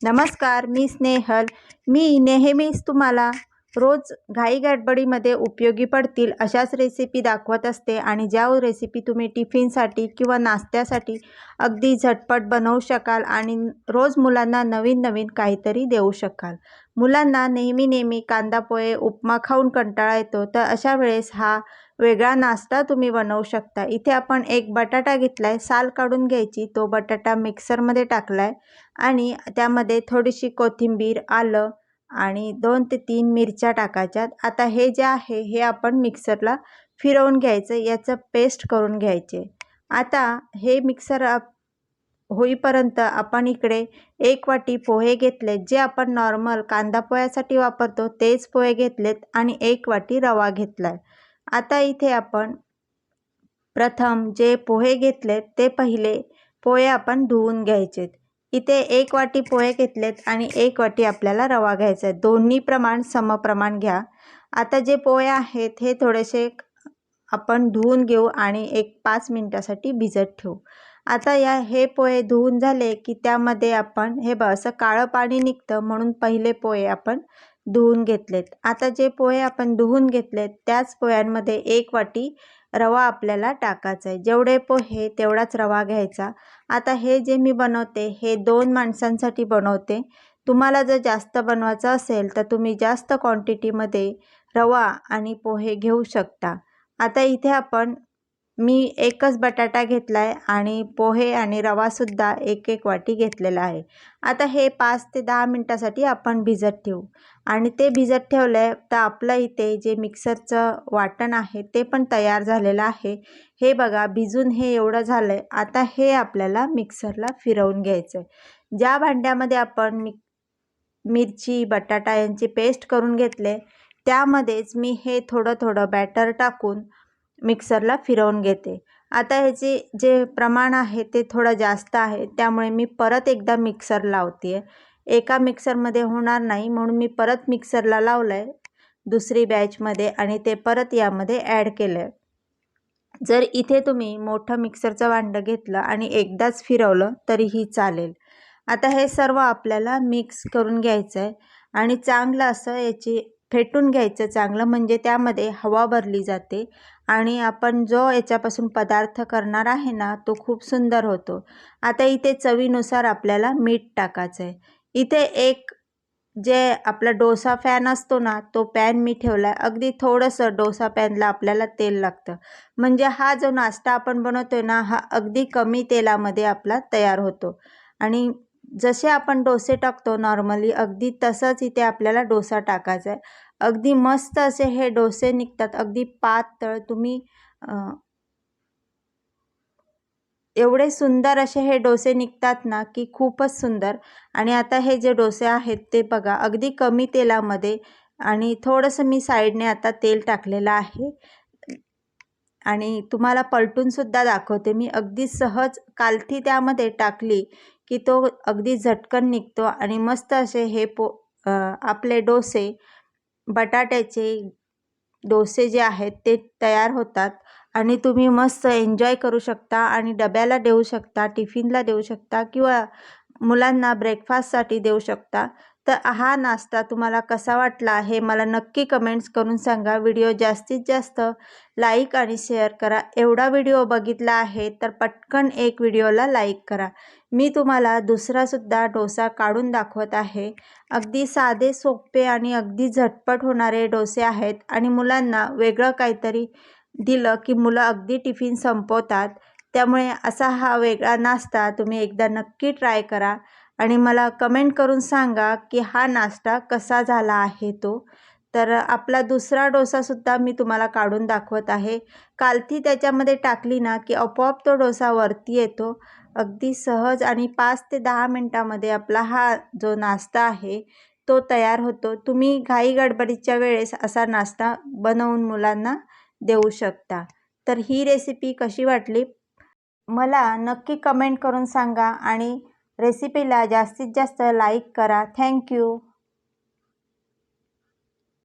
नमस्कार मी स्नेहल. मी नेहमीच तुम्हाला रोज घाई गडबडीमध्ये उपयोगी पडतील अशाच रेसिपी दाखवत असते आणि ज्या रेसिपी तुम्ही टिफिनसाठी किंवा नाश्त्यासाठी अगदी झटपट बनवू शकाल आणि रोज मुलांना नवीन नवीन काहीतरी देऊ शकाल. मुलांना नेहमी नेहमी कांदा पोहे उपमा खाऊन कंटाळा येतो. तर अशा वेळेस हा वेगळा नाश्ता तुम्ही बनवू शकता. इथे आपण एक बटाटा घेतला आहे साल काढून घ्यायची. तो बटाटा मिक्सरमध्ये टाकला आहे आणि त्यामध्ये थोडीशी कोथिंबीर आलं आणि दोन ते तीन मिरच्या टाकायच्यात. आता हे जे आहे हे आपण मिक्सरला फिरवून घ्यायचं. याचं पेस्ट करून घ्यायचे. आता हे मिक्सर होईपर्यंत आपण इकडे एक वाटी पोहे घेतले जे आपण नॉर्मल कांदा पोह्यासाठी वापरतो तेच पोहे घेतलेत आणि एक वाटी रवा घेतला आहे आता इथे आपण प्रथम जे पोहे घेतलेत ते पहिले पोहे आपण धुवून घ्यायचेत. इथे एक वाटी पोहे घेतलेत आणि एक वाटी आपल्याला रवा घ्यायचा आहे दोन्ही प्रमाण समप्रमाण घ्या. आता जे पोहे आहेत हे थोडेसे आपण धुवून घेऊ आणि एक पाच मिनटासाठी भिजत ठेवू. आता या हे पोहे धुवून झाले की त्यामध्ये आपण हे ब असं काळं पाणी निघतं म्हणून पहिले पोहे आपण धुवून घेतलेत. आता जे पोहे आपण धुवून घेतलेत त्याच पोह्यांमध्ये एक वाटी रवा आपल्याला टाकायचा आहे. जेवढे पोहे तेवढाच रवा घ्यायचा. आता हे जे मी बनवते हे दोन माणसांसाठी बनवते. तुम्हाला जर जास्त बनवायचं असेल तर तुम्ही जास्त क्वांटिटीमध्ये रवा आणि पोहे घेऊ शकता. आता इथे आपण मी एकच बटाटा घेतला आहे आणि पोहे आणि रवासुद्धा एक एक वाटी घेतलेला आहे. आता हे पाच ते दहा मिनटासाठी आपण भिजत ठेवू. आणि ते भिजत ठेवलं आहे तर आपलं इथे जे मिक्सरचं वाटण आहे ते पण तयार झालेलं आहे. हे बघा भिजून हे एवढं झालं आहे आता हे आपल्याला मिक्सरला फिरवून घ्यायचं आहे ज्या भांड्यामध्ये आपण मि मिरची बटाटा यांची पेस्ट करून घेतले त्यामध्येच मी हे थोडं थोडं बॅटर टाकून मिक्सरला फिरवून घेते. आता ह्याचे जे प्रमाण आहे ते थोडं जास्त आहे त्यामुळे मी परत एकदा मिक्सर लावते आहे एका मिक्सरमध्ये होणार नाही म्हणून मी परत मिक्सरला लावलं आहे दुसरी बॅचमध्ये आणि ते परत यामध्ये ॲड केलं आहे जर इथे तुम्ही मोठं मिक्सरचं भांडं घेतलं आणि एकदाच फिरवलं तरीही चालेल. आता हे सर्व आपल्याला मिक्स करून घ्यायचं आहे आणि चांगलं असं याची फेटून घ्यायचं चांगलं म्हणजे त्यामध्ये हवा भरली जाते. आणि आपण जो याच्यापासून पदार्थ करणार आहे ना तो खूप सुंदर होतो. आता इथे चवीनुसार आपल्याला मीठ टाकायचं आहे इथे एक जे आपला डोसा फॅन असतो ना तो पॅन मी ठेवला आहे अगदी थोडंसं डोसा पॅनला आपल्याला तेल लागतं. म्हणजे हा जो नाश्ता आपण बनवतो आहे ना हा अगदी कमी तेलामध्ये आपला तयार होतो. आणि जसे आपण डोसे टाकतो नॉर्मली अगदी तसंच इथे आपल्याला डोसा टाकायचा आहे. अगदी मस्त असे हे डोसे निघतात अगदी पातळ. तुम्ही एवढे सुंदर असे हे डोसे निघतात ना की खूपच सुंदर. आणि आता हे जे डोसे आहेत ते बघा अगदी कमी तेलामध्ये आणि थोडंसं मी साईडने आता तेल टाकलेलं आहे. आणि तुम्हाला पलटूनसुद्धा दाखवते मी. अगदी सहज कालथी त्यामध्ये टाकली की तो अगदी झटकन निघतो आणि मस्त असे हे पो आपले डोसे बटाट्याचे डोसे जे आहेत ते तयार होतात आणि तुम्ही मस्त एन्जॉय करू शकता आणि डब्याला देऊ शकता टिफिनला देऊ शकता किंवा मुलांना ब्रेकफास्टसाठी देऊ शकता. तर हा नाश्ता तुम्हाला कसा वाटला हे मला नक्की कमेंट्स करून सांगा. व्हिडिओ जास्तीत जास्त लाईक आणि शेअर करा. एवढा व्हिडिओ बघितला आहे तर पटकन एक व्हिडिओला लाईक करा. मी तुम्हाला दुसरासुद्धा डोसा काढून दाखवत आहे. अगदी साधे सोपे आणि अगदी झटपट होणारे डोसे आहेत आणि मुलांना वेगळं काहीतरी दिलं की मुलं अगदी टिफिन संपवतात. त्यामुळे असा हा वेगळा नाश्ता तुम्ही एकदा नक्की ट्राय करा. आणि मला कमेंट करून सांगा की हा नाश्ता कसा झाला आहे तो. तर आपला दुसरा डोसासुद्धा मी तुम्हाला काढून दाखवत आहे. कालथी त्याच्यामध्ये टाकली ना की आपोआप तो डोसा वरती येतो. अगदी सहज आणि पाच ते दहा मिनटामध्ये आपला हा जो नाश्ता आहे तो तयार होतो. तुम्ही घाई गडबडीच्या वेळेस असा नाश्ता बनवून मुलांना देऊ शकता. तर ही रेसिपी कशी वाटली? मला नक्की कमेंट करून सांगा आणि रेसिपीला जास्तीत जास्त लाईक करा. थँक्यू.